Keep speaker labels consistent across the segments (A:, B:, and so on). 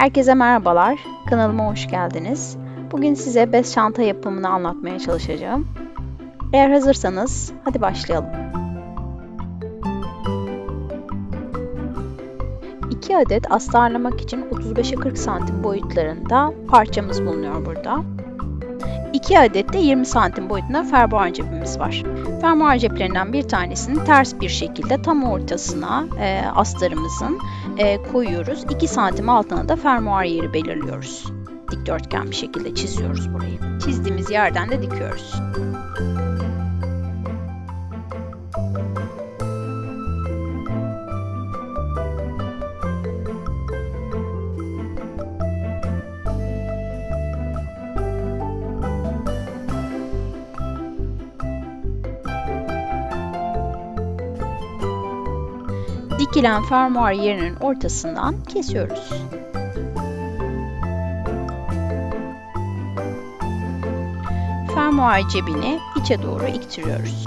A: Herkese merhabalar, kanalıma hoş geldiniz. Bugün size bez çanta yapımını anlatmaya çalışacağım. Eğer hazırsanız hadi başlayalım. 2 adet astarlamak için 35'e 40 santim boyutlarında parçamız bulunuyor burada. 2 adet de 20 santim boyutunda fermuar cebimiz var. Fermuar ceplerinden bir tanesini ters bir şekilde tam ortasına e, astarımızın e, koyuyoruz. 2 santim altına da fermuar yeri belirliyoruz. Dikdörtgen bir şekilde çiziyoruz burayı. Çizdiğimiz yerden de dikiyoruz. Dikilen fermuar yerinin ortasından kesiyoruz. Fermuar cebini içe doğru iktiriyoruz.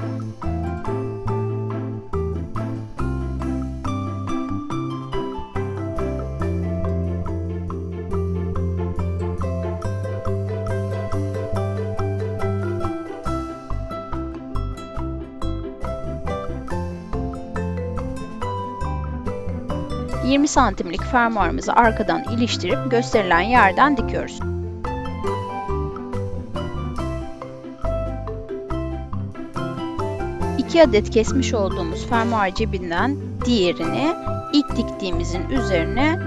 A: ...20 santimlik fermuarımızı arkadan iliştirip gösterilen yerden dikiyoruz. İki adet kesmiş olduğumuz fermuar cebinden diğerini ilk diktiğimizin üzerine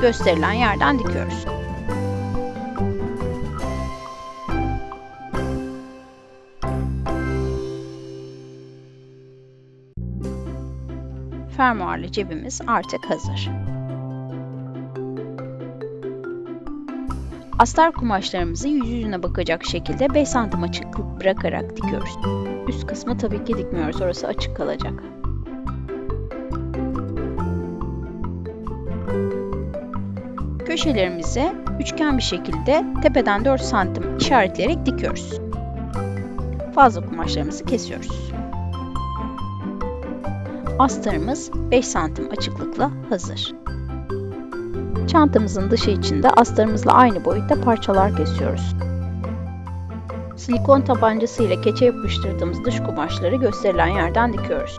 A: gösterilen yerden dikiyoruz. Fermuarlı cebimiz artık hazır. Astar kumaşlarımızı yüz yüzüne bakacak şekilde 5 santim açıklık bırakarak dikiyoruz. Üst kısmı tabii ki dikmiyoruz, orası açık kalacak. Köşelerimizi üçgen bir şekilde tepeden 4 santim işaretleyerek dikiyoruz. Fazla kumaşlarımızı kesiyoruz. Astarımız 5 santim açıklıkla hazır. Çantamızın dışı içinde astarımızla aynı boyutta parçalar kesiyoruz. Silikon tabancası ile keçe yapıştırdığımız dış kumaşları gösterilen yerden dikiyoruz.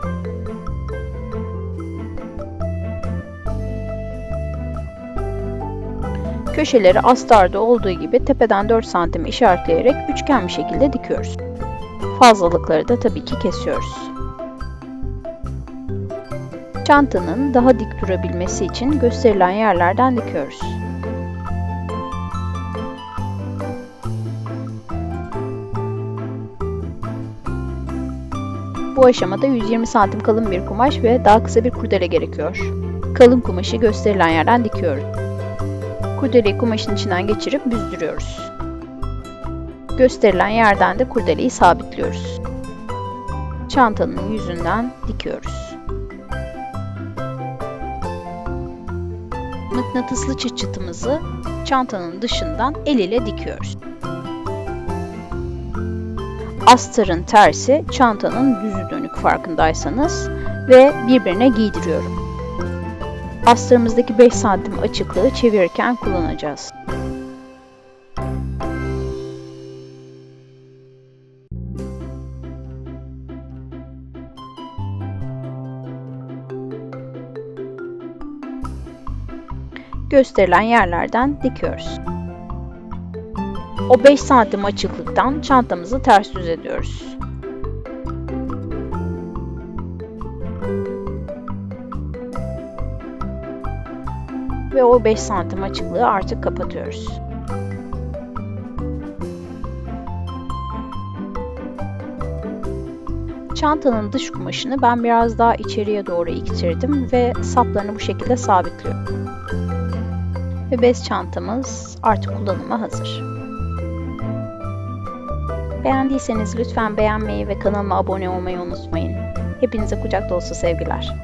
A: Köşeleri astarda olduğu gibi tepeden 4 santim işaretleyerek üçgen bir şekilde dikiyoruz. Fazlalıkları da tabii ki kesiyoruz. Çantanın daha dik durabilmesi için gösterilen yerlerden dikiyoruz. Bu aşamada 120 santim kalın bir kumaş ve daha kısa bir kurdele gerekiyor. Kalın kumaşı gösterilen yerden dikiyoruz. Kurdeleyi kumaşın içinden geçirip büzdürüyoruz. Gösterilen yerden de kurdeleyi sabitliyoruz. Çantanın yüzünden dikiyoruz. Mıknatıslı çıt çıtımızı çantanın dışından el ile dikiyoruz. Astarın tersi çantanın düzü dönük farkındaysanız ve birbirine giydiriyorum. Astarımızdaki 5 santim açıklığı çevirirken kullanacağız. Gösterilen yerlerden dikiyoruz. O 5 santim açıklıktan çantamızı ters düz ediyoruz. Ve o 5 santim açıklığı artık kapatıyoruz. Çantanın dış kumaşını ben biraz daha içeriye doğru iktirdim ve saplarını bu şekilde sabitliyorum. Ve bez çantamız artık kullanıma hazır. Beğendiyseniz lütfen beğenmeyi ve kanalıma abone olmayı unutmayın. Hepinize kucak dolusu sevgiler.